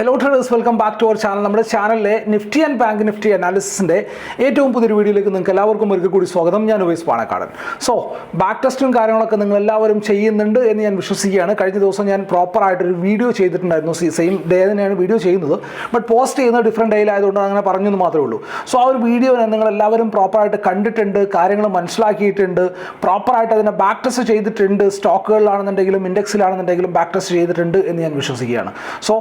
Hello traders welcome back to our channel നമ്മുടെ ചാനലിലെ Nifty and bank Nifty അനാലിസിന്റെ ഏറ്റവും പുതിയൊരു വീഡിയോയിലേക്ക് നിങ്ങൾക്ക് എല്ലാവർക്കും ഒരിക്കൽ കൂടി സ്വാഗതം. ഞാൻ ഉപയോഗിച്ച് പാണക്കാടൻ. സോ ബാക്ക് ടെസ്റ്റും കാര്യങ്ങളൊക്കെ നിങ്ങൾ എല്ലാവരും ചെയ്യുന്നുണ്ട് എന്ന് ഞാൻ വിശ്വസിക്കുകയാണ്. കഴിഞ്ഞ ദിവസം ഞാൻ പ്രോപ്പറായിട്ടൊരു വീഡിയോ ചെയ്തിട്ടുണ്ടായിരുന്നു. സെയിം ഡേ തന്നെയാണ് വീഡിയോ ചെയ്യുന്നത്. ബട്ട് പോസ്റ്റ് ചെയ്യുന്നത് ഡിഫറെന്റ് ഡേയിലായതുകൊണ്ട് അങ്ങനെ പറഞ്ഞു എന്ന് മാത്രമേ ഉള്ളൂ. സോ ആ ഒരു വീഡിയോ നിങ്ങൾ എല്ലാവരും പ്രോപ്പറായിട്ട് കണ്ടിട്ടുണ്ട് കാര്യങ്ങൾ മനസ്സിലാക്കിയിട്ടുണ്ട് പ്രോപ്പറായിട്ട് അതിനെ ബാക്ക് ടെസ്റ്റ് ചെയ്തിട്ടുണ്ട് സ്റ്റോക്കുകളിലാണെന്നുണ്ടെങ്കിലും ഇൻഡെക്സിലാണെന്നുണ്ടെങ്കിലും ബാക്ക് ടെസ്റ്റ് ചെയ്തിട്ടുണ്ട് എന്ന് ഞാൻ വിശ്വസിക്കുകയാണ്. സോ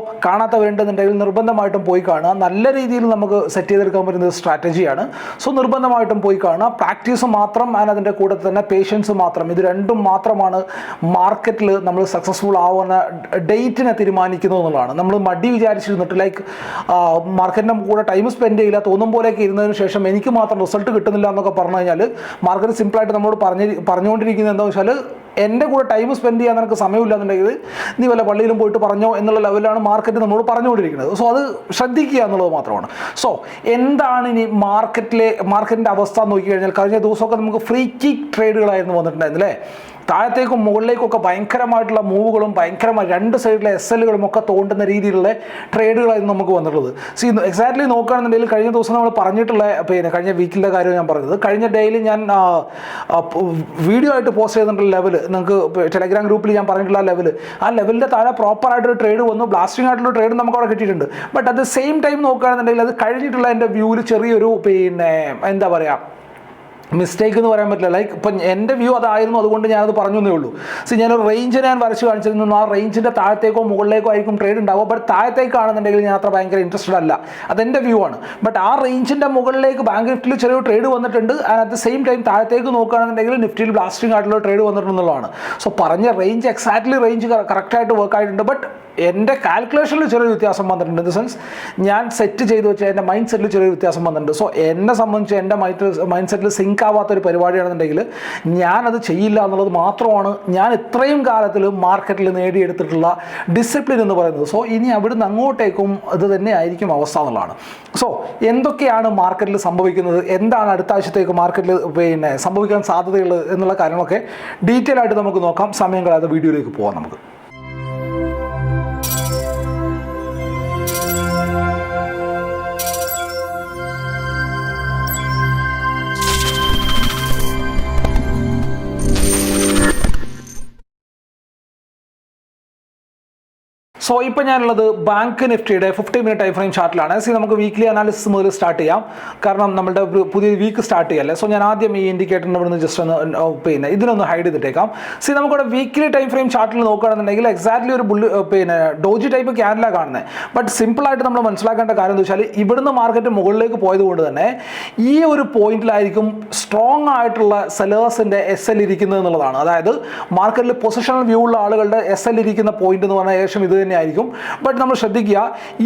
കാണാത്തവരുണ്ടെന്നുണ്ടെങ്കിൽ നിർബന്ധമായിട്ടും പോയി കാണുക. നല്ല രീതിയിൽ നമുക്ക് സെറ്റ് ചെയ്തെടുക്കാൻ പറ്റുന്ന സ്ട്രാറ്റജിയാണ് സോ നിർബന്ധമായിട്ടും പോയി കാണുക. പ്രാക്ടീസ് മാത്രം ആൻഡ് അതിന്റെ കൂടെ തന്നെ പേഷ്യൻസ് മാത്രം. ഇത് രണ്ടും മാത്രമാണ് മാർക്കറ്റിൽ നമ്മൾ സക്സസ്ഫുൾ ആവുന്ന ഡേറ്റിനെ തീരുമാനിക്കുന്നത് എന്നുള്ളതാണ്. നമ്മൾ മടി വിചാരിച്ചിരുന്നിട്ട് ലൈക്ക് മാർക്കറ്റിന്റെ കൂടെ ടൈം സ്പെൻഡ് ചെയ്യില്ല തോന്നും പോലെയൊക്കെ ഇരുന്നതിന് ശേഷം എനിക്ക് മാത്രം റിസൾട്ട് കിട്ടുന്നില്ല എന്നൊക്കെ പറഞ്ഞു കഴിഞ്ഞാൽ മാർക്കറ്റ് സിമ്പിളായിട്ട് നമ്മളോട് പറഞ്ഞ് പറഞ്ഞുകൊണ്ടിരിക്കുന്നത് എന്താണെന്ന് വെച്ചാൽ എന്റെ കൂടെ ടൈം സ്പെൻഡ് ചെയ്യാൻ നിനക്ക് സമയമില്ലാന്നുണ്ടെങ്കിൽ നീ വല്ല പള്ളിയിലും പോയിട്ട് പറഞ്ഞോ എന്നുള്ള ലെവലിലാണ് മാർക്കറ്റ് നമ്മളോട് പറഞ്ഞുകൊണ്ടിരിക്കുന്നത്. സോ അത് ശ്രദ്ധിക്കുക എന്നുള്ളത് മാത്രമാണ്. സോ എന്താണ് ഇനി മാർക്കറ്റിലെ മാർക്കറ്റിന്റെ അവസ്ഥ നോക്കി കഴിഞ്ഞാൽ കഴിഞ്ഞ ദിവസമൊക്കെ നമുക്ക് ഫ്രീ കിക്ക് ട്രേഡുകളായിരുന്നു വന്നിട്ടുണ്ടായിരുന്നു താഴത്തേക്കും മുകളിലേക്കൊക്കെ ഭയങ്കരമായിട്ടുള്ള മൂവുകളും ഭയങ്കരമായി രണ്ട് സൈഡിലെ എസ് എല്ലുകളും ഒക്കെ തോണ്ടുന്ന രീതിയിലുള്ള ട്രേഡുകളായിരുന്നു നമുക്ക് വന്നിട്ടുള്ളത്. സി എക്സാക്ട്ലി നോക്കുകയാണെന്നുണ്ടെങ്കിൽ കഴിഞ്ഞ ദിവസം നമ്മൾ പറഞ്ഞിട്ടുള്ള പിന്നെ കഴിഞ്ഞ വീക്കിലെ കാര്യം ഞാൻ പറഞ്ഞത്. കഴിഞ്ഞ ഡേയിൽ ഞാൻ വീഡിയോ ആയിട്ട് പോസ്റ്റ് ചെയ്തിട്ടുള്ള ലെവൽ നിങ്ങൾക്ക് ടെലഗ്രാം ഗ്രൂപ്പിൽ ഞാൻ പറഞ്ഞിട്ടുള്ള ലെവൽ ആ ലെവലിന്റെ താഴെ പ്രോപ്പറായിട്ടൊരു ട്രേഡ് വന്നു. ബ്ലാസ്റ്റിംഗ് ആയിട്ടുള്ള ട്രേഡ് നമുക്ക് അവിടെ കിട്ടിയിട്ടുണ്ട്. But at the same time നോക്കുകയാണെന്നുണ്ടെങ്കിൽ അത് കഴിഞ്ഞിട്ടുള്ള എന്റെ വ്യൂവിൽ ചെറിയൊരു പിന്നെ എന്താ പറയുക മിസ്റ്റേക്ക് എന്ന് പറയാൻ പറ്റില്ല. ലൈക്ക് ഇപ്പം എന്റെ വ്യൂ അതായിരുന്നു അതുകൊണ്ട് ഞാനത് പറഞ്ഞു എന്നേ ഉള്ളൂ. സി ഞാനൊരു റേഞ്ച് ഞാൻ വരച്ച് കാണിച്ചിരുന്നു. ആ റേഞ്ചിന്റെ താഴത്തേക്കോ മുകളിലേക്കോ ആയിരിക്കും ട്രേഡ് ഉണ്ടാവുക. ബട്ട് താഴത്തേക്കാണെന്നുണ്ടെങ്കിൽ ഞാൻ അത്ര ഭയങ്കര ഇൻട്രസ്റ്റഡ് അല്ല. അതെന്റെ വ്യൂ ആണ്. ബട്ട് ആ റേഞ്ചിന്റെ മുകളിലേക്ക് ബാങ്ക് നിഫ്റ്റിയിൽ ചെറിയ ട്രേഡ് വന്നിട്ടുണ്ട്. And at the same time താഴത്തേക്ക് നോക്കുകയാണെന്നുണ്ടെങ്കിൽ നിഫ്റ്റിയിൽ ബ്ലാസ്റ്റിംഗ് ആയിട്ടുള്ള ട്രേഡ് വന്നിട്ടുണ്ടെന്നുള്ളതാണ് സോ പറഞ്ഞ റേഞ്ച് എക്സാക്ട്ലി റേഞ്ച് കറക്റ്റായിട്ട് വർക്ക് ആയിട്ടുണ്ട്. ബട്ട് എന്റെ കാൽക്കുലേഷനിൽ ചെറിയ വ്യത്യാസം വന്നിട്ടുണ്ട്. ഇൻ ദ സെൻസ് ഞാൻ സെറ്റ് ചെയ്ത് വെച്ച എന്റെ മൈൻഡ് സെറ്റിൽ ചെറിയ വ്യത്യാസം വന്നിട്ടുണ്ട്. സോ എന്നെ സംബന്ധിച്ച് എന്റെ മൈൻഡ് മൈൻഡ് സെറ്റിൽ സിങ്ക് ആവാത്ത ഒരു പരിപാടിയാണെന്നുണ്ടെങ്കിൽ ഞാനത് ചെയ്യില്ല എന്നുള്ളത് മാത്രമാണ് ഞാൻ ഇത്രയും കാലത്തിൽ മാർക്കറ്റിൽ നേടിയെടുത്തിട്ടുള്ള ഡിസിപ്ലിൻ എന്ന് പറയുന്നത്. സോ ഇനി അവിടുന്ന് അങ്ങോട്ടേക്കും ഇത് തന്നെ ആയിരിക്കും അവസ്ഥ എന്നുള്ളതാണ്. സോ എന്തൊക്കെയാണ് മാർക്കറ്റിൽ സംഭവിക്കുന്നത്? എന്താണ് അടുത്ത ആഴ്ചത്തേക്ക് മാർക്കറ്റിൽ പിന്നെ സംഭവിക്കാൻ സാധ്യതയുള്ളത് എന്നുള്ള കാര്യങ്ങളൊക്കെ ഡീറ്റെയിൽ ആയിട്ട് നമുക്ക് നോക്കാം. സമയം കളയാതെ വീഡിയോയിലേക്ക് പോകാം നമുക്ക്. സോ ഇപ്പോൾ ഞാനുള്ളത് ബാങ്ക് നിഫ്റ്റിയുടെ ഫിഫ്റ്റി മിനിറ്റ് ടൈം ഫ്രെയിം ചാർട്ടിലാണ് സി നമുക്ക് വീക്ക്ലി അനാലിസിസ് മുതൽ സ്റ്റാർട്ട് ചെയ്യാം. കാരണം നമ്മുടെ പുതിയ വീക്ക് സ്റ്റാർട്ട് ചെയ്യല്ലേ? സോ ഞാൻ ആദ്യം ഈ ഇൻഡിക്കേറ്ററിന്റെ ഇവിടുന്ന് ജസ്റ്റ് ഒന്ന് പിന്നെ ഇതിനൊന്ന് ഹൈഡ് ചെയ്തിട്ടേക്കാം. സി നമുക്കിവിടെ വീക്ക്ലി ടൈം ഫ്രെയിം ചാർട്ടിൽ നോക്കുകയാണെന്നുണ്ടെങ്കിൽ എക്സാക്ട്ലി ഒരു ബുള്ളി പിന്നെ ഡോജി ടൈപ്പ് ക്യാൻഡിലാണ് കാണുന്നത് ബട്ട് സിമ്പിളായിട്ട് നമ്മൾ മനസ്സിലാക്കേണ്ട കാര്യം എന്ന് വെച്ചാൽ ഇവിടുന്ന് മാർക്കറ്റ് മുകളിലേക്ക് പോയത് കൊണ്ട് തന്നെ ഈ ഒരു പോയിന്റിലായിരിക്കും സ്ട്രോങ് ആയിട്ടുള്ള സെലേഴ്സിന്റെ എസ് എൽ ഇരിക്കുന്നത് എന്നുള്ളതാണ്. അതായത് മാർക്കറ്റിൽ പൊസിഷണൽ വ്യൂ ഉള്ള ആളുകളുടെ എസ് എൽ ഇരിക്കുന്ന പോയിന്റ് എന്ന് പറഞ്ഞാൽ ഏകദേശം ഇത് തന്നെയായിരിക്കും ബട്ട് നമ്മൾ ശ്രദ്ധിക്കുക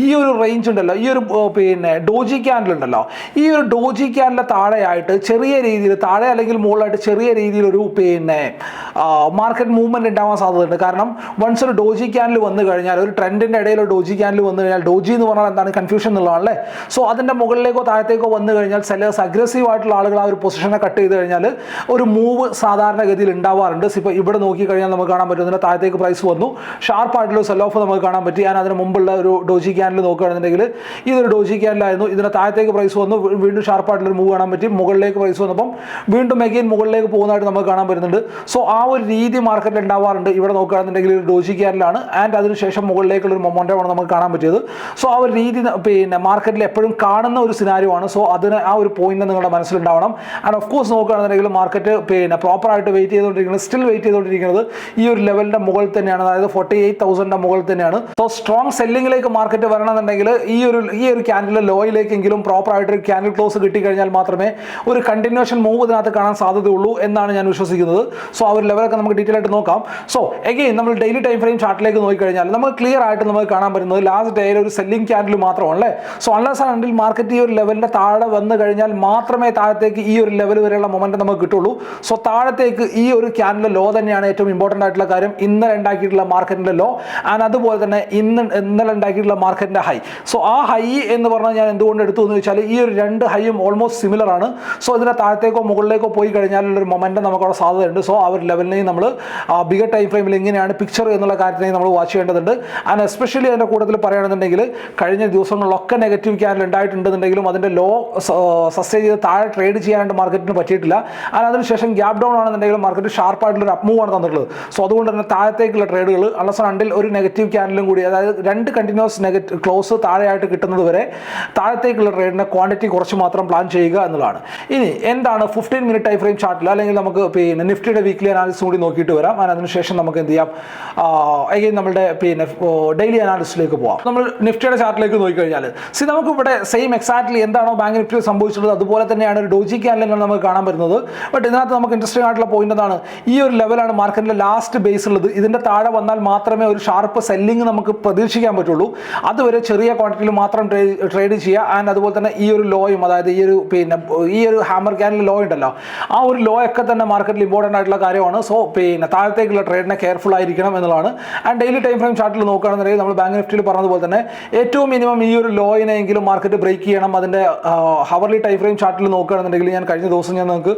ഈ ഒരു റേഞ്ച് ഉണ്ടല്ലോ ഈ ഒരു പിന്നെ ഡോജി ക്യാൻഡിൽ ഉണ്ടല്ലോ ഈ ഒരു ഡോജി ക്യാൻഡിലെ താഴെയായിട്ട് ചെറിയ രീതിയിൽ താഴെ അല്ലെങ്കിൽ മുകളിലായിട്ട് ചെറിയ രീതിയിൽ ഒരു പിന്നെ മാർക്കറ്റ് മൂവ്മെന്റ് ഉണ്ടാവാൻ സാധ്യതയുണ്ട്. കാരണം വൺസ് ഒരു ഡോജി ക്യാൻഡിൽ വന്നു കഴിഞ്ഞാൽ ഒരു ട്രെൻഡിന്റെ ഇടയിൽ ഒരു ഡോജി ക്യാൻഡിൽ വന്നു കഴിഞ്ഞാൽ ഡോജി എന്ന് പറഞ്ഞാൽ എന്താണ് കൺഫ്യൂഷൻ എന്നുള്ളതാണല്ലേ സോ അതിന്റെ മുകളിലേക്കോ താഴത്തേക്കോ വന്നു കഴിഞ്ഞാൽ സെല്ലേഴ്സ് അഗ്രസീവ് ആയിട്ടുള്ള ആളുകൾ ആ ഒരു പൊസിഷനെ കട്ട് ചെയ്ത് കഴിഞ്ഞാൽ ഒരു മൂവ് സാധാരണഗതിയിൽ ഉണ്ടാവാറുണ്ട്. ഇപ്പോൾ ഇവിടെ നോക്കി കഴിഞ്ഞാൽ നമുക്ക് കാണാൻ പറ്റും താഴത്തേക്ക് പ്രൈസ് വന്നു. ഷാർപ്പായിട്ടുള്ള സെൽ ഓഫ് നമുക്ക് കാണാൻ പറ്റി. ഞാൻ അതിന് മുമ്പുള്ള ഒരു ഡോജി ക്യാനിൽ നോക്കുകയാണെന്നുണ്ടെങ്കിൽ ഇതൊരു ഡോജി ക്യാനിലായിരുന്നു. ഇതിന് താഴത്തേക്ക് പ്രൈസ് വന്നു. വീണ്ടും ഷാർപ്പായിട്ടുള്ള മൂവ് കാണാൻ പറ്റി. മുകളിലേക്ക് പ്രൈസ് വന്നപ്പം വീണ്ടും മെഗെയിൻ മുകളിലേക്ക് പോകുന്നതായിട്ട് നമുക്ക് കാണാൻ പറ്റുന്നുണ്ട്. സോ ആ ഒരു രീതി മാർക്കറ്റിൽ ഉണ്ടാവാറുണ്ട്. ഇവിടെ നോക്കുകയാണെന്നുണ്ടെങ്കിൽ ഒരു ഡോജി ക്യാനിലാണ്. ആൻഡ് അതിനുശേഷം മുകളിലേക്കുള്ള ഒരു മൊമെന്റമാണ് നമുക്ക് കാണാൻ പറ്റിയത്. സോ ആ ഒരു രീതി പിന്നെ മാർക്കറ്റിൽ എപ്പോഴും കാണുന്ന ഒരു സിനാരിയോ ആണ്. സോ അതിന് ആ ഒരു പോയിന്റ് നിങ്ങളുടെ മനസ്സിലുണ്ടാവണം. ആൻഡ് ഓഫ് കോഴ്സ് നോക്കുകയാണെന്നുണ്ടെങ്കിൽ മാർക്കറ്റ് പിന്നെ പ്രോപ്പറായിട്ട് വെയിറ്റ് ചെയ്തുകൊണ്ടിരിക്കുന്നത് സ്റ്റിൽ വെയിറ്റ് ചെയ്തുകൊണ്ടിരിക്കുന്നത് ഈ ഒരു ലെവലിന്റെ മുകളിൽ തന്നെയാണ്. അതായത് ഫോർട്ടി എയ്റ്റ് തൗസൻഡിന്റെ മുകളിൽ തന്നെയാണ്. സോ സ്ട്രോങ് സെല്ലിങ്ങിലേക്ക് മാർക്കറ്റ് വരണമെന്നുണ്ടെങ്കിൽ ഈ ഒരു ഈ ഒരു ക്യാൻഡിൽ ലോയിലേക്കെങ്കിലും പ്രോപ്പറായിട്ട് ഒരു ക്യാൻഡിൽ ക്ലോസ് കിട്ടിക്കഴിഞ്ഞാൽ മാത്രമേ ഒരു കണ്ടിന്യൂഷൻ മൂവ് ഇതിനകത്ത് കാണാൻ സാധ്യതയുള്ളൂ എന്നാണ് ഞാൻ വിശ്വസിക്കുന്നത്. സോ ആ ഒരു ലെവലൊക്കെ നമുക്ക് ഡീറ്റെയിൽ ആയിട്ട് നോക്കാം. സോ എഗെയിൻ നമ്മൾ ഡെയിലി ടൈം ഫ്രെയിം ചാർട്ടിലേക്ക് നോക്കിക്കഴിഞ്ഞാൽ നമുക്ക് ക്ലിയർ ആയിട്ട് നമുക്ക് കാണാൻ പറ്റുന്നത് ലാസ്റ്റ് ഡേയിൽ ഒരു സെല്ലിംഗ് ക്യാൻഡിൽ മാത്രമാണ് അല്ലേ സോ അൺലസ് ആണെങ്കിൽ മാർക്കറ്റ് ഈ ഒരു ലെവലിന്റെ താഴെ വന്നു കഴിഞ്ഞാൽ മാത്രമേ താഴത്തേക്ക് ഈ ഒരു ലെവൽ വരെയുള്ള മൊമെന്റ് നമുക്ക് കിട്ടുള്ളൂ. സോ താഴത്തേക്ക് ഈ ഒരു ക്യാൻഡിലെ ലോ തന്നെയാണ് ഏറ്റവും ഇമ്പോർട്ടന്റ് ആയിട്ടുള്ള കാര്യം. ഇന്നലെ ഉണ്ടാക്കിയിട്ടുള്ള മാർക്കറ്റിന്റെ ലോ ആൻഡ് അതുപോലെ തന്നെ ഇന്ന് ഇന്നലെ ഉണ്ടാക്കിയിട്ടുള്ള മാർക്കറ്റിന്റെ ഹൈ. സോ ആ ഹൈ എന്ന് പറഞ്ഞാൽ ഞാൻ എന്തുകൊണ്ട് എടുത്തു എന്ന് വെച്ചാൽ ഈ ഒരു രണ്ട് ഹൈയും ഓൾമോസ്റ്റ് സിമിലർ ആണ്. സോ ഇതിന്റെ താഴത്തേക്കോ മുകളിലേക്കോ പോയി കഴിഞ്ഞാലുള്ളൊരു മൊമെന്റം നമുക്കവിടെ സാധ്യതയുണ്ട്. സോ ആ ഒരു ലെവലിനെയും നമ്മൾ ബിഗർ ടൈം ഫ്രെയിമിൽ എങ്ങനെയാണ് പിക്ചർ എന്നുള്ള കാര്യത്തിനെയും നമ്മൾ വാച്ച് ചെയ്യേണ്ടതുണ്ട്. ആൻഡ് എസ്പെഷ്യലി അതിന്റെ കൂട്ടത്തിൽ പറയുകയാണെന്നുണ്ടെങ്കിൽ കഴിഞ്ഞ ദിവസങ്ങളിലൊക്കെ നെഗറ്റീവ് ക്യാനൽ ഉണ്ടായിട്ടുണ്ടെന്നുണ്ടെങ്കിലും അതിന്റെ ലോ സസ്റ്റൈൻ ചെയ്ത് താഴെ ട്രേഡ് ചെയ്യാനായിട്ട് മാർക്കറ്റിന് പറ്റിയിട്ടില്ല. ആൻഡ് അതിനുശേഷം ഗ്യാപ് ഡൗൺ ആണെന്നുണ്ടെങ്കിൽ മാർക്കറ്റ് ഷാർപ്പായിട്ടുള്ള ഒരു അപ്മൂവ് ആണ് തന്നിട്ടുള്ളത്. സോ അതുകൊണ്ട് തന്നെ താഴത്തേക്കുള്ള ട്രേഡുകൾ അള്ളസ് അണ്ടിൽ ഒരു നെഗറ്റീവ് ക്യാൻഡിലും കൂടി അതായത് രണ്ട് കണ്ടിന്യൂസ് നെഗറ്റീവ് ക്ലോസ് താഴെയായിട്ട് കിട്ടുന്നത് വരെ താഴത്തേക്കുള്ള ട്രേഡിന്റെ ക്വാണ്ടിറ്റി കുറച്ച് മാത്രം പ്ലാൻ ചെയ്യുക എന്നുള്ളതാണ്. ഇനി എന്താണ് ഫിഫ്റ്റീൻ മിനിറ്റ് ടൈം ഫ്രെയിം ചാർട്ടിൽ അല്ലെങ്കിൽ നമുക്ക് പിന്നെ നിഫ്റ്റിയുടെ വീക്ക്ലി അനാലിസിസ് കൂടി നോക്കിയിട്ട് വരാം. അതിന് അതിനുശേഷം നമുക്ക് എന്ത് ചെയ്യാം? അഗൈൻ നമ്മുടെ പിന്നെ ഡെയിലി അനാലിസിസിലേക്ക് പോവാം. നമ്മൾ നിഫ്റ്റിയുടെ ചാർട്ടിലേക്ക് നോക്കിക്കഴിഞ്ഞാൽ സി നമുക്ക് ഇവിടെ സെയിം എക്സാക്ട്ലി എന്താണോ ബാങ്ക് നിഫ്റ്റിയിൽ സംഭവിച്ചിട്ടുള്ളത്. അതുപോലെ തന്നെയാണ് ഒരു ഡോജി ക്യാൻഡിലാണ് നമുക്ക് കാണാൻ പറ്റുന്നത്. ബട്ട് ഇതിനകത്ത് നമുക്ക് ഇൻട്രസ്റ്റിംഗ് ആയിട്ടുള്ള പോയിന്റ് എന്താണ്? ഈ ഒരു ലെവലാണ് മാർക്കറ്റിലെ ലാസ്റ്റ് ബേസ് ഉള്ളത്. ഇതിന്റെ താഴെ വന്നാൽ മാത്രമേ ഒരു ഷാർപ്പ് സെല്ലിംഗ് നമുക്ക് പ്രതീക്ഷിക്കാൻ പറ്റുള്ളൂ. അതുവരെ ചെറിയ ക്വാണ്ടിറ്റിയിൽ മാത്രം ട്രേഡ് ചെയ്യുക. ആൻഡ് അതുപോലെ തന്നെ ഈ ഒരു ലോയും അതായത് ഈ ഒരു പിന്നെ ഈ ഒരു ഹാമർ ക്യാനിൽ ലോ ഉണ്ടല്ലോ. ആ ഒരു ലോ ഒക്കെ തന്നെ മാർക്കറ്റിൽ ഇമ്പോർട്ടന്റ് ആയിട്ടുള്ള കാര്യമാണ്. സോ പിന്നെ താഴത്തേക്കുള്ള ട്രേഡിനെ കെയർഫുൾ ആയിരിക്കണം എന്നുള്ളതാണ്. ആൻഡ് ഡെയിലി ടൈം ഫ്രെയിം ചാർട്ടിൽ നോക്കുകയാണെന്നുണ്ടെങ്കിൽ നമ്മൾ ബാങ്ക് നിഫ്റ്റിയിൽ പറഞ്ഞതുപോലെ തന്നെ ഏറ്റവും മിനിമം ഈ ഒരു ലോയിനെങ്കിലും മാർക്കറ്റ് ബ്രേക്ക് ചെയ്യണം. അതിന്റെ ഹവർലി ടൈം ഫ്രെയിം ചാർട്ടിൽ നോക്കുകയാണെന്നുണ്ടെങ്കിൽ ഞാൻ കഴിഞ്ഞ ദിവസം ഞാൻ നിങ്ങൾക്ക്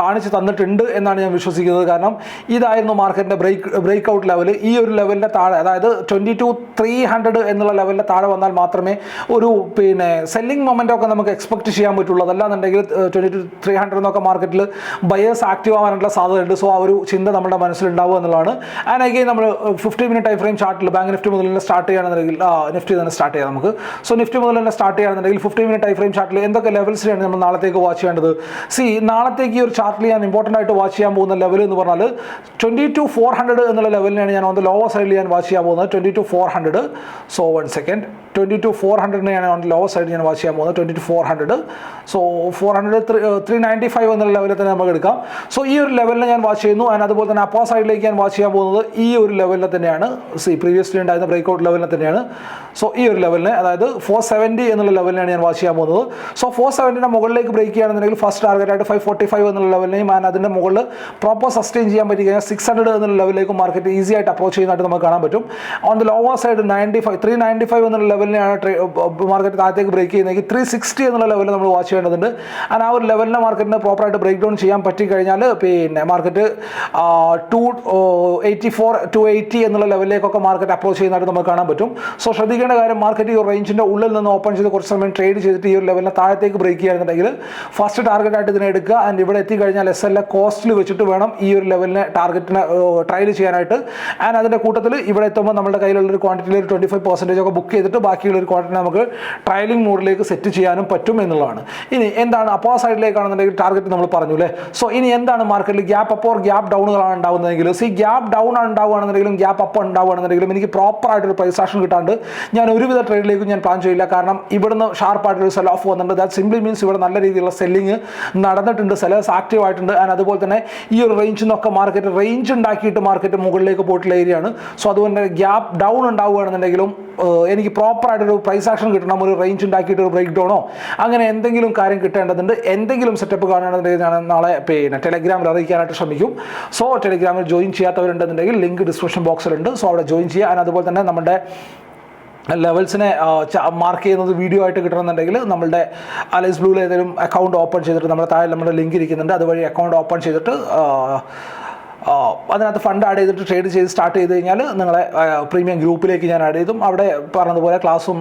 കാണിച്ച് തന്നിട്ടുണ്ട് എന്നാണ് ഞാൻ വിശ്വസിക്കുന്നത്. കാരണം ഇതായിരുന്നു മാർക്കറ്റിന്റെ ബ്രേക്ക് ബ്രേക്ക് ഔട്ട് ലെവൽ ഈ ഒരു ലെവലിന്റെ താഴെ അതായത് ട്വന്റി ടു ത്രീ ഹൺഡ്രഡ് എന്നുള്ള ലെവലിൽ താഴെ വന്നാൽ മാത്രമേ ഒരു പിന്നെ സെല്ലിംഗ് മൊമെന്റ് ഒക്കെ നമുക്ക് എക്സ്പെക്ട് ചെയ്യാൻ പറ്റുള്ളൂ. അതല്ലാന്നുണ്ടെങ്കിൽ ട്വന്റി ടു ത്രീ ഹൺഡ്രഡ് എന്നൊക്കെ മാർക്കറ്റിൽ ബയേഴ്സ് ആക്റ്റീവ് ആവാനുള്ള സാധ്യതയുണ്ട്. സോ ആ ഒരു ചിന്ത നമ്മുടെ മനസ്സിലുണ്ടാവുക എന്നുള്ളതാണ്. ആൻഡ് അഗെയിൻ നമ്മൾ ഫിഫ്റ്റി മിനിറ്റ് ടൈം ഫ്രെയിം ചാർട്ടിൽ ബാങ്ക് നിഫ്റ്റി മുതൽ തന്നെ സ്റ്റാർട്ട് ചെയ്യുകയാണെന്നുണ്ടെങ്കിൽ നിഫ്റ്റി തന്നെ സ്റ്റാർട്ട് ചെയ്യാം നമുക്ക്. സോ നിഫ്റ്റി മുതൽ തന്നെ സ്റ്റാർട്ട് ചെയ്യുകയാണെന്നുണ്ടെങ്കിൽ ഫിഫ്റ്റി മിനിറ്റ് ടൈം ഫ്രെയിം ചാർട്ടിൽ എന്തൊക്കെ ലെവൽസിലാണ് നമ്മൾ നാളത്തേക്ക് വാച്ച് ചെയ്യേണ്ടത്? സി നാളത്തേക്ക് ഈ ഒരു ചാർട്ടിൽ ഞാൻ ഇമ്പോർട്ടന്റ് ആയിട്ട് വാച്ച് ചെയ്യാൻ പോകുന്ന ലെവൽ എന്ന് പറഞ്ഞാൽ ട്വന്റി ടു ഫോർ ഹൺഡ്രഡ് എന്നുള്ള ലെവലിനാണ് ഞാൻ ഒന്ന് ലോവർ സൈഡിൽ ഞാൻ വാച്ച് ചെയ്യാൻ പോകുന്നത്. Two four hundred so one second twenty two four ഹൺഡ്രഡിനെയാണ് on lower സൈഡിൽ ഞാൻ വാച്ച് ചെയ്യാൻ പോകുന്നത്. Twenty two four hundred so four hundred three ninety five എന്നുള്ള ലെവലിൽ തന്നെ നമുക്ക് എടുക്കാം. സോ ഈ ഒരു ലെവലിനെ ഞാൻ വാച്ച് ചെയ്യുന്നു. ആൻഡ് അതുപോലെ തന്നെ അപ്പോ സൈഡിലേക്ക് ഞാൻ വാച്ച് ചെയ്യാൻ പോകുന്നത് ഈ ഒരു ലെവലിൽ തന്നെയാണ്. സി പ്രീവിയസ്ലി ഉണ്ടായിരുന്ന ബ്രേക്ക് ഔട്ട് ലെവലിൽ തന്നെയാണ്. സോ ഈ ഒരു ലെവലിനെ അതായത് ഫോർ സെവന്റി എന്നുള്ള ലെവലിനാണ് ഞാൻ വാച്ച് ചെയ്യാൻ പോകുന്നത്. സോ ഫോർ സെവന്റിന്റെ മുകളിലേക്ക് ബ്രേക്ക് ചെയ്യുകയാണെന്നുണ്ടെങ്കിൽ ഫസ്റ്റ് ടാർഗറ്റ് ആയിട്ട് ഫൈവ് ഫോർട്ടി ഫൈവ് എന്നുള്ള ലെവലിനെയും ആൻഡ് അതിന്റെ മുകളിൽ പ്രോപ്പർ സസ്റ്റെയിൻ ചെയ്യാൻ പറ്റി കഴിഞ്ഞാൽ സിക്സ് ഹൺഡ്രഡ് എന്നുള്ള ലെവലിലേക്ക് മാർക്കറ്റ് ഈസി ആയിട്ട് അപ്രോച്ച് ചെയ്യുന്നതായിട്ട് നമുക്ക് കാണാൻ പറ്റും. On the lower side ninety five three ninety five എന്നുള്ള ലെവലിനെയാണ് മാർക്കറ്റ് താഴത്തേക്ക് ബ്രേക്ക് ചെയ്യുന്നതെങ്കിൽ ത്രീ സിക്സ്റ്റി എന്നുള്ള ലെവലിൽ നമ്മൾ വാച്ച് ചെയ്യേണ്ടതുണ്ട്. ആൻഡ് ആ ഒരു ലെവലിനെ മാർക്കറ്റിന് പ്രോപ്പറായിട്ട് ബ്രേക്ക് ഡൗൺ ചെയ്യാൻ പറ്റി കഴിഞ്ഞാൽ പിന്നെ market two eighty four two eighty എന്നുള്ള ലെവലിലേക്കൊക്കെ മാർക്കറ്റ് അപ്രോച്ച് ചെയ്യുന്നതായിട്ട് നമുക്ക് കാണാൻ പറ്റും. സോ ശ്രദ്ധിക്കേണ്ട കാര്യം മാർക്കറ്റ് ഈ റേഞ്ചിന്റെ ഉള്ളിൽ നിന്ന് ഓപ്പൺ ചെയ്ത് കുറച്ച് സമയം ട്രേഡ് ചെയ്തിട്ട് ഈ ഒരു ലെവലിനെ താഴത്തേക്ക് ബ്രേക്ക് ചെയ്യുന്നുണ്ടെങ്കിൽ ഫസ്റ്റ് ടാർഗറ്റായിട്ട് ഇതിനെ എടുക്കുക. ആൻഡ് ഇവിടെ എത്തിക്കഴിഞ്ഞാൽ എസ് എൽ എ കോസ്റ്റിൽ വെച്ചിട്ട് വേണം ഈ ഒരു ലെവലിനെ ടാർഗറ്റിനെ ട്രയൽ ചെയ്യാനായിട്ട്. ആൻഡ് അതിന്റെ കൂട്ടത്തിൽ ഇവിടെ എത്തുമ്പോൾ നമ്മുടെ കയ്യിലുള്ള ഒരു ക്വാണ്ടിറ്റിയിൽ ഒരു ട്വന്റി ഫൈവ് പെർസെന്റേജ് ഒക്കെ ബുക്ക് ചെയ്തിട്ട് ബാക്കിയുള്ള ഒരു ക്വാണ്ടിറ്റി നമുക്ക് ട്രയലിംഗ് മോഡിലേക്ക് സെറ്റ് ചെയ്യാനും പറ്റും എന്നുള്ളതാണ്. ഇനി എന്താണ് അപ്പോ സൈഡിലേക്കാണെന്നുണ്ടെങ്കിൽ ടാർഗറ്റ് നമ്മൾ പറഞ്ഞു അല്ലേ സോ ഇനി എന്താണ് മാർക്കറ്റിൽ ഗ്യാപ്പ് അപ്പോൾ ഗ്യാപ്പ് ഡൗണുകളാണ് ഉണ്ടാകുന്നതെങ്കിൽ സി ഗ്യാപ്പ് ഡൗൺ ആണ് ഉണ്ടാവുകയാണെന്നുണ്ടെങ്കിലും ഗ്യാപ്പ് അപ്പ് ഉണ്ടാവുകയാണെന്നുണ്ടെങ്കിലും എനിക്ക് പ്രോപ്പർ ആയിട്ടൊരു പ്രൈസ് ആക്ഷൻ കിട്ടാണ്ട് ഞാൻ ഒരുവിധ ട്രേഡിലേക്കും ഞാൻ പ്ലാൻ ചെയ്യില്ല. കാരണം ഇവിടുന്ന് ഷാർപ്പായിട്ടൊരു സെൽ ഓഫ് വന്നിട്ടുണ്ട്. ദാറ്റ് സിംപ്ലി മീൻസ് ഇവിടെ നല്ല രീതിയിലുള്ള സെല്ലിംഗ് നടന്നിട്ടുണ്ട് സെലേഴ്സ് ആക്റ്റീവ് ആയിട്ടുണ്ട്. ആൻഡ് അതുപോലെ തന്നെ ഈ ഒരു റേഞ്ചിൽ നിന്നൊക്കെ മാർക്കറ്റ് റേഞ്ച് ഉണ്ടാക്കിയിട്ട് മാർക്കറ്റ് മുകളിലേക്ക് പോയിട്ടുള്ള ഏരിയയാണ് സോ അതുകൊണ്ട് ഗ്യാപ്പ് ഡൗൺ ഉണ്ടാവുകയാണെന്നുണ്ടെങ്കിലും എനിക്ക് പ്രോപ്പറായിട്ടൊരു പ്രൈസ് ആക്ഷൻ കിട്ടണം ഒരു റേഞ്ച് ഉണ്ടാക്കിയിട്ട് ഒരു ബ്രേക്ക് ഡൗണോ അങ്ങനെ എന്തെങ്കിലും കാര്യം കിട്ടേണ്ടതുണ്ട്. എന്തെങ്കിലും സെറ്റപ്പ് കാണേണ്ടതുണ്ടെങ്കിൽ ഞാൻ നാളെ പിന്നെ ടെലഗ്രാമിൽ അറിയിക്കാനായിട്ട് ശ്രമിക്കും. സോ ടെലഗ്രാമിൽ ജോയിൻ ചെയ്യാത്തവരുണ്ടെന്നുണ്ടെങ്കിൽ ലിങ്ക് ഡിസ്ക്രിപ്ഷൻ ബോക്സിലുണ്ട് സോ അവിടെ ജോയിൻ ചെയ്യുക. അതിന് അതുപോലെ തന്നെ നമ്മുടെ ലെവൽസിനെ മാർക്ക് ചെയ്യുന്നത് വീഡിയോ ആയിട്ട് കിട്ടണമെന്നുണ്ടെങ്കിൽ നമ്മുടെ അലൈസ് ബ്ലൂവിൽ ഏതെങ്കിലും അക്കൗണ്ട് ഓപ്പൺ ചെയ്തിട്ട് നമ്മുടെ താഴെ നമ്മുടെ ലിങ്ക് ഇരിക്കുന്നുണ്ട്. അതുവഴി അക്കൗണ്ട് ഓപ്പൺ ചെയ്തിട്ട് അതിനകത്ത് ഫണ്ട് ആഡ് ചെയ്തിട്ട് ട്രേഡ് ചെയ്ത് സ്റ്റാർട്ട് ചെയ്ത് കഴിഞ്ഞാൽ നിങ്ങളെ പ്രീമിയം ഗ്രൂപ്പിലേക്ക് ഞാൻ ആഡ് ചെയ്തും അവിടെ പറഞ്ഞതുപോലെ ക്ലാസ്സും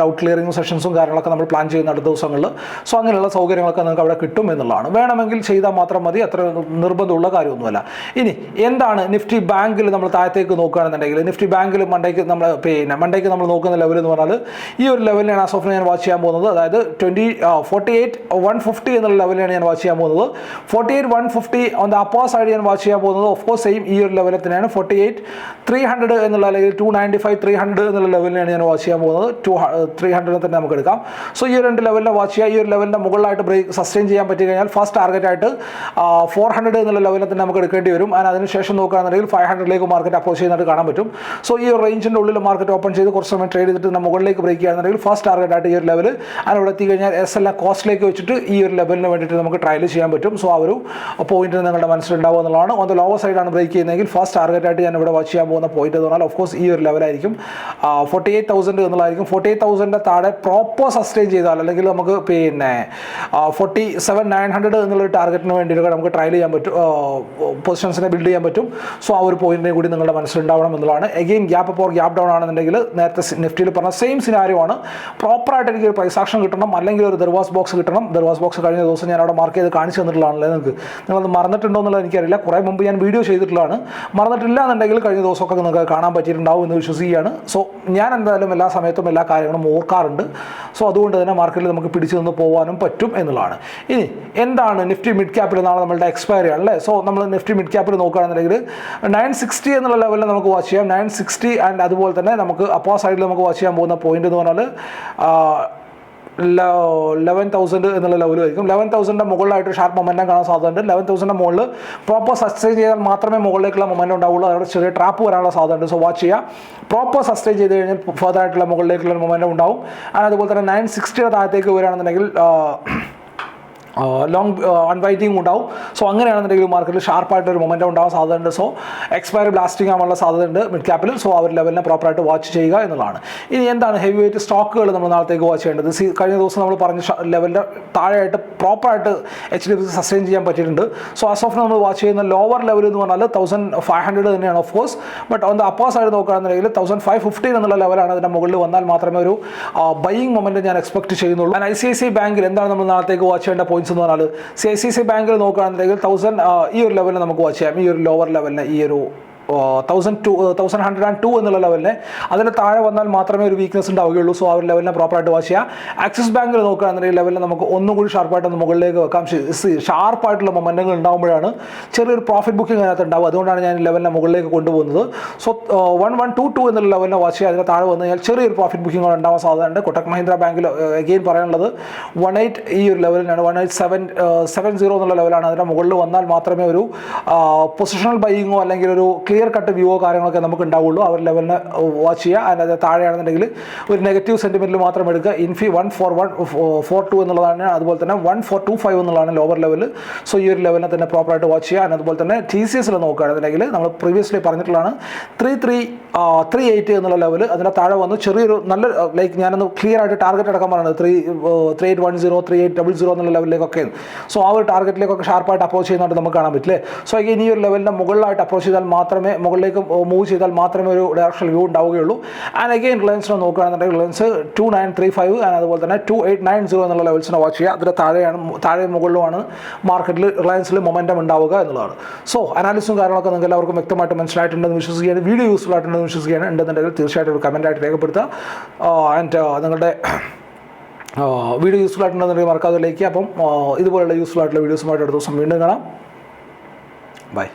ഡൗട്ട് ക്ലിയറിംഗ് സെഷൻസും കാര്യങ്ങളൊക്കെ നമ്മൾ പ്ലാൻ ചെയ്യുന്ന അടുത്ത ദിവസങ്ങളിൽ സോ അങ്ങനെയുള്ള സൗകര്യങ്ങളൊക്കെ നിങ്ങൾക്ക് അവിടെ കിട്ടും എന്നുള്ളതാണ്. വേണമെങ്കിൽ ചെയ്താൽ മാത്രം മതി. അത്ര നിർബന്ധമുള്ള കാര്യമൊന്നുമല്ല. ഇനി എന്താണ് നിഫ്റ്റി ബാങ്കിൽ നമ്മൾ താഴത്തേക്ക് നോക്കുകയാണെന്നുണ്ടെങ്കിൽ നിഫ്റ്റി ബാങ്കിൽ മണ്ടേക്ക് നമ്മൾ പിന്നെ മണ്ടേക്ക് നമ്മൾ നോക്കുന്ന ലെവൽ എന്ന് പറഞ്ഞാൽ ഈ ഒരു ലെവലിനാണ് ആസ് ഓഫ് ഞാൻ വാച്ച് ചെയ്യാൻ പോകുന്നത്. അതായത് twenty forty eight one fifty എന്നുള്ള ലെവലിലാണ് ഞാൻ വാച്ച് ചെയ്യാൻ പോകുന്നത്. Forty eight one fifty on the upper side ഞാൻ വാച്ച് ചെയ്യാൻ പോകുന്നത് ഓഫ് കോഴ്സ് സെയിം ഈ ഒരു ലെവലിൽ തന്നെയാണ്. ഫോർട്ടി എയ്റ്റ് ത്രീ ഹൺഡ്രഡ് എന്നുള്ള അല്ലെങ്കിൽ two ninety five three hundred എന്നുള്ള ലെവലിലാണ് ഞാൻ വാച്ച് ചെയ്യാൻ പോകുന്നത്. ടു ത്രീ ഹൺഡ്രഡ് തന്നെ നമുക്ക് എടുക്കാം. സോ ഈ രണ്ട് ലെവലിനെ വാച്ച് ചെയ്യുക. ഈ ഒരു ലെവലിന്റെ മുകളിലായിട്ട് ബ്രേക്ക് സസ്റ്റെയിൻ ചെയ്യാൻ പറ്റി കഴിഞ്ഞാൽ ഫസ്റ്റ് ടാർഗറ്റ് ആയിട്ട് ഫോർ ഹൺഡ്രഡ് എന്നുള്ള ലെവലിൽ തന്നെ നമുക്ക് എടുക്കേണ്ടി വരും. അതിന് അതിനുശേഷം നോക്കുകയാണെന്നുണ്ടെങ്കിൽ ഫൈവ് ഹൺഡ്രഡിലേക്ക് മാർക്കറ്റ് അപ്പോസ് ചെയ്യുന്നതായിട്ട് കാണാൻ പറ്റും. സോ ഈ റേഞ്ചിന്റെ ഉള്ളിൽ മാർക്കറ്റ് ഓപ്പൺ ചെയ്ത് കുറച്ച് സമയം ട്രേഡ് ചെയ്തിട്ട് നമ്മൾ മുകളിലേക്ക് ബ്രേക്ക് ചെയ്യുകയാണെങ്കിൽ ഫസ്റ്റ് ടാർഗറ്റ് ആയിട്ട് ഈ ഒരു ലെവൽ അതിനവിടെ എത്തിക്കഴിഞ്ഞാൽ എസ് എല്ലാ കോസ്റ്റിലേക്ക് വെച്ചിട്ട് ഈ ഒരു ലെവലിന് വേണ്ടിയിട്ട് നമുക്ക് ട്രയൽ ചെയ്യാൻ പറ്റും. സോ ആ ഒരു പോയിന്റ് നിങ്ങളുടെ മനസ്സിലുണ്ടാവുക എന്നുള്ളതാണ്. ഓൺ ദ ലോവർ സൈഡാണ് ബ്രേക്ക് ചെയ്യുന്നതെങ്കിൽ ഫസ്റ്റ് ടാർഗറ്റ് ആയിട്ട് ഞാൻ ഇവിടെ വാച്ച് ചെയ്യാൻ പോകുന്ന പോയിന്റ് എന്ന് പറഞ്ഞാൽ ഓഫ്കോഴ്സ് ഈ ഒരു ലെവലായിരിക്കും ഫോർട്ടി എയ്റ്റ് തൗസൻഡ് എന്നുള്ളതായിരിക്കും. ഫോർട്ടി എയ്റ്റ് തൗസൻഡിന്റെ താഴെ പ്രോപ്പർ സസ്റ്റെയിൻ ചെയ്താൽ അല്ലെങ്കിൽ നമുക്ക് പിന്നെ ഫോർട്ടി സെവൻ നയൻ ഹൺഡ്രഡ് എന്നുള്ളൊരു ടാർഗറ്റിന് വേണ്ടിയിട്ട് നമുക്ക് ട്രയൽ ചെയ്യാൻ പറ്റും. പൊസിഷൻസിനെ ബിൽഡ് ചെയ്യാൻ പറ്റും. സോ ആ ഒരു പോയിന്റിനെ കൂടി നിങ്ങളുടെ മനസ്സിലുണ്ടാവണം എന്നുള്ളതാണ്. എഗെയിൻ ഗ്യാപ്പ് അപ്പോൾ ഗ്യാപ്പ് ഡൗൺ ആണെന്നുണ്ടെങ്കിൽ നേരത്തെ നിഫ്റ്റിയിൽ പറഞ്ഞ സെയിം സിനാരിയോ ആണ്. പ്രോപ്പറായിട്ട് എനിക്ക് ഒരു പ്രൈസ് ആക്ഷൻ കിട്ടണം അല്ലെങ്കിൽ ഒരു ദർവാസ് ബോക്സ് കിട്ടണം. ദർവാസ് ബോക്സ് കഴിഞ്ഞ ദിവസം ഞാൻ അവിടെ മാർക്ക് ചെയ്ത് കാണിച്ചു തന്നിട്ടുള്ളതാണല്ലേ നിങ്ങൾക്ക്. നിങ്ങളത് മറന്നിട്ടുണ്ടോ എന്നുള്ളത് എനിക്കറിയില്ല. കുറേ മുമ്പ് ഞാൻ വീഡിയോ ചെയ്തിട്ടുള്ളതാണ്. മറന്നിട്ടില്ല എന്നുണ്ടെങ്കിൽ കഴിഞ്ഞ ദിവസമൊക്കെ നിങ്ങൾക്ക് കാണാൻ പറ്റിയിട്ടുണ്ടാവും എന്ന് വിശ്വസിക്കുകയാണ്. സോ ഞാൻ എന്തായാലും എല്ലാ സമയത്തും എല്ലാ കാര്യങ്ങളും ഓർക്കാറുണ്ട്. സോ അതുകൊണ്ട് തന്നെ മാർക്കറ്റിൽ നമുക്ക് പിടിച്ചു നിന്ന് പോകാനും പറ്റും എന്നുള്ളതാണ്. ഇനി എന്താണ് നിഫ്റ്റി മിഡ് ക്യാപ്പിൽ നാളെ നമ്മളുടെ എക്സ്പയറി അല്ലേ? സോ നമ്മൾ നിഫ്റ്റി മിഡ് ക്യാപ്പിൽ നോക്കുകയാണെന്നുണ്ടെങ്കിൽ നയൻ സിക്സ്റ്റി എന്നുള്ള ലെവലിൽ നമുക്ക് വാച്ച് ചെയ്യാം. നയൻ സിക്സ്റ്റി ആൻഡ് അതുപോലെ തന്നെ നമുക്ക് അപ്പോ സൈഡിൽ നമുക്ക് വാച്ച് ചെയ്യാൻ പോകുന്ന പോയിന്റ് എന്ന് പറഞ്ഞാൽ ലെവൻ തൗസൻഡ് എന്നുള്ള ലെവലായിരിക്കും ലെവൻ തൗസൻഡിന്റെ മുകളിലായിട്ട് ഷാർപ്പ് മൊമെന്റം കാണാൻ സാധ്യതയുണ്ട്. ലെവൻ തൗസൻഡിന്റെ മുകളിൽ പ്രോപ്പർ സസ്റ്റെയിൻ ചെയ്താൽ മാത്രമേ മുകളിലേക്കുള്ള മൊമെന്റം ഉണ്ടാവുള്ളൂ. അവിടെ ചെറിയ ട്രാപ്പ് വരാനുള്ള സാധ്യതയുണ്ട്. സോ വാച്ച് ചെയ്യുക. പ്രോപ്പർ സസ്റ്റെയിൻ ചെയ്ത് കഴിഞ്ഞാൽ ഫർദർ ആയിട്ടുള്ള മുകളിലേക്കുള്ള മൊമെന്റം ഉണ്ടാവും. അതുപോലെ തന്നെ നയൻ സിക്സ്റ്റിയുടെ താഴത്തേക്ക് വരികയാണെന്നുണ്ടെങ്കിൽ ലോങ് അൺവൈറ്റിംഗ് ഉണ്ടാവും. സോ അങ്ങനെയാണെന്നുണ്ടെങ്കിൽ മാർക്കറ്റിൽ ഷാർപ്പായിട്ട് ഒരു മൊമെന്റം ഉണ്ടാവാൻ സാധ്യതയുണ്ട്. സോ എക്സ്പയർ ബ്ലാസ്റ്റിംഗ് ആവാനുള്ള സാധ്യതയുണ്ട് മിഡ് ക്യാപ്പിലും സോ അവർ ലെവലിനെ പ്രോപ്പറായിട്ട് വാച്ച് ചെയ്യുക എന്നുള്ളതാണ്. ഇനി എന്താണ് ഹെവി വെയിറ്റ് സ്റ്റോക്കുകൾ നമ്മൾ നാളത്തേക്ക് വാച്ച് ചെയ്യേണ്ടത്? സി കഴിഞ്ഞ ദിവസം നമ്മൾ പറഞ്ഞ ലെവലിന്റെ താഴെയായിട്ട് പ്രോപ്പറായിട്ട് H D F C sustain ചെയ്യാൻ പറ്റിയിട്ടുണ്ട്. സോ ആസ് ഓഫ് നമ്മൾ വാച്ച് ചെയ്യുന്ന ലോവർ ലെവൽ എന്ന് പറഞ്ഞാൽ തൗസൻഡ് ഫൈവ് ഹൺഡ്രഡ് തന്നെയാണ് of course but on the upper side നോക്കുകയാണെന്നുണ്ടെങ്കിൽ തൗസൻഡ് ഫൈവ് ഫിഫ്റ്റീൻ എന്നുള്ള ലെവലാണ് അതിന്റെ മുകളിൽ വന്നാൽ മാത്രമേ ഒരു ബൈയിങ് മൊമെന്റ് ഞാൻ എക്സ്പെക്ട് ചെയ്യുന്നുള്ളൂ. And I C I C ബാങ്കിൽ എന്താണ് നമ്മൾ നാളത്തേക്ക് വാച്ച് ചെയ്യേണ്ട പോയിന്റ്സ് എന്ന് പറഞ്ഞാൽ സി ഐ സി സി ബാങ്കിൽ നോക്കുകയാണെന്നുണ്ടെങ്കിൽ തൗസൻഡ് ഈ ഒരു ലെവലിൽ നമുക്ക് വാച്ച് ചെയ്യാം. ഈ ഒരു ലോവർ ലെവലിൽ ഈ ഒരു thousand two thousand hundred and two എന്നുള്ള ലെവലിന് അതിന് താഴെ വന്നാൽ മാത്രമേ ഒരു വീക്ക്നെസ് ഉണ്ടാവുകയുള്ളൂ. സോ ആ ഒരു ലെവലിനെ പ്രോപ്പറായിട്ട് വാച്ച് ചെയ്യുക ആക്സിസ് ബാങ്കിൽ നോക്കുകയാണെന്നുണ്ടെങ്കിൽ ലെവലിൽ നമുക്ക് ഒന്നും കൂടി ഷാർപ്പായിട്ട് ഒന്ന് മുകളിലേക്ക് വെക്കാം. ഷാർപ്പായിട്ടുള്ള മൊമെന്റങ്ങൾ ഉണ്ടാകുമ്പോഴാണ് ചെറിയൊരു പ്രോഫിറ്റ് ബുക്കിംഗ് അതിനകത്ത് ഉണ്ടാവും അതുകൊണ്ടാണ് ഞാൻ ലെവലിനെ മുകളിലേക്ക് കൊണ്ടുപോകുന്നത്. So one one two two എന്നുള്ള ലെവലിനെ വാച്ച് ചെയ്യുക അതിന് താഴെ വന്നു കഴിഞ്ഞാൽ ചെറിയൊരു പ്രോഫിറ്റ് ബുക്കിംഗ് ഉണ്ടാവാൻ സാധ്യതയുണ്ട്. കൊട്ടക് മഹീന്ദ്ര ബാങ്കിൽ എഗെയിൻ പറയാനുള്ളത് വൺ എയ്റ്റ് ഈ ഒരു ലെവലിനാണ് one eight seven seven zero എന്നുള്ള ലെവലാണ് അതിന്റെ മുകളിൽ വന്നാൽ മാത്രമേ ഒരു പൊസിഷണൽ ബൈയിങ്ങോ അല്ലെങ്കിൽ ഒരു ക്ലിയർ കട്ട് വ്യൂവോ കാര്യങ്ങളൊക്കെ നമുക്ക് ഉണ്ടാവുള്ളൂ അവർ ലെവലിന് വാച്ച് ചെയ്യുക. അല്ലാതെ താഴെയാണെന്നുണ്ടെങ്കിൽ ഒരു നെഗറ്റീവ് സെന്റിമെന്റിൽ മാത്രം എടുക്കുക. Infy one four one four two എന്നുള്ളതാണ്. അതുപോലെ തന്നെ വൺ ഫോർ ടു ഫൈവ് എന്നുള്ളതാണ് ലോവർ ലെവൽ സോ ഈ ഒരു ലെവലിനെ തന്നെ പ്രോപ്പറായിട്ട് വാച്ച് ചെയ്യുക. അതുപോലെ തന്നെ ടി സി എസിൽ നോക്കുകയാണെന്നുണ്ടെങ്കിൽ നമ്മൾ പ്രീവിയസ്ലി പറഞ്ഞിട്ടുള്ളതാണ് ത്രീ ത്രീ ത്രീ എയ്റ്റ് എന്നുള്ള ലെവൽ അതിന്റെ താഴെ വന്ന്. ചെറിയൊരു നല്ല ലൈക്ക് ഞാനൊന്ന് ക്ലിയർ ആയിട്ട് ടാർഗറ്റ് അടക്കം പറയുന്നത് three three eight one zero three eight double zero എന്നുള്ള ലെവലിലേക്കൊക്കെ സോ ആ ഒരു ടാർഗറ്റിലേക്കൊക്കെ ഷാർപ്പായിട്ട് അപ്രോച്ച് ചെയ്യുന്നതായിട്ട് നമുക്ക് കാണാൻ പറ്റില്ലേ? സോ ഈ ഒരു ലെവലിന്റെ മുകളിലായിട്ട് അപ്രോച്ച് ചെയ്താൽ മാത്രമേ മുകളിലേക്ക് മൂവ് ചെയ്താൽ മാത്രമേ ഒരു ഡയറക്ഷൻ വ്യൂ ഉണ്ടാവുകയുള്ളൂ. ആൻഡ് അഗെയിൻ റിലയൻസിനെ നോക്കുകയാണെന്നുണ്ടെങ്കിൽ Reliance two nine three five and അതുപോലെ തന്നെ ടു എയ്റ്റ് നയൻ സീറോ എന്നുള്ള ലെവൽസിനെ വാച്ച് ചെയ്യുക. അതിന്റെ താഴെയാണ് താഴെ മുകളിലുമാണ് മാർക്കറ്റിൽ റിലയൻസിൽ മൊമെന്റം ഉണ്ടാവുക എന്നുള്ളതാണ്. സോ അനാലിസും കാര്യങ്ങളൊക്കെ നിങ്ങൾക്ക് എല്ലാവർക്കും വ്യക്തമായിട്ട് മനസ്സിലായിട്ടുണ്ടെന്ന് വിശ്വസിക്കുകയാണ്. വീഡിയോ യൂസ്ഫുൾ ആയിട്ടുണ്ടെന്ന് വിശ്വസിക്കുകയാണ്. ഉണ്ടെന്നുണ്ടെങ്കിൽ തീർച്ചയായിട്ടും ഒരു കമന്റായിട്ട് രേഖപ്പെടുത്തുക. ആൻഡ് നിങ്ങളുടെ വീഡിയോ യൂസ്ഫുൾ ആയിട്ടുണ്ടെന്നുണ്ടെങ്കിൽ മറക്കാതെ ലൈക്ക് അപ്പം ഇതുപോലുള്ള യൂസ്ഫുൾ ആയിട്ടുള്ള വീഡിയോസുമായിട്ട് അടുത്ത ദിവസം വീണ്ടും കാണാം. ബൈ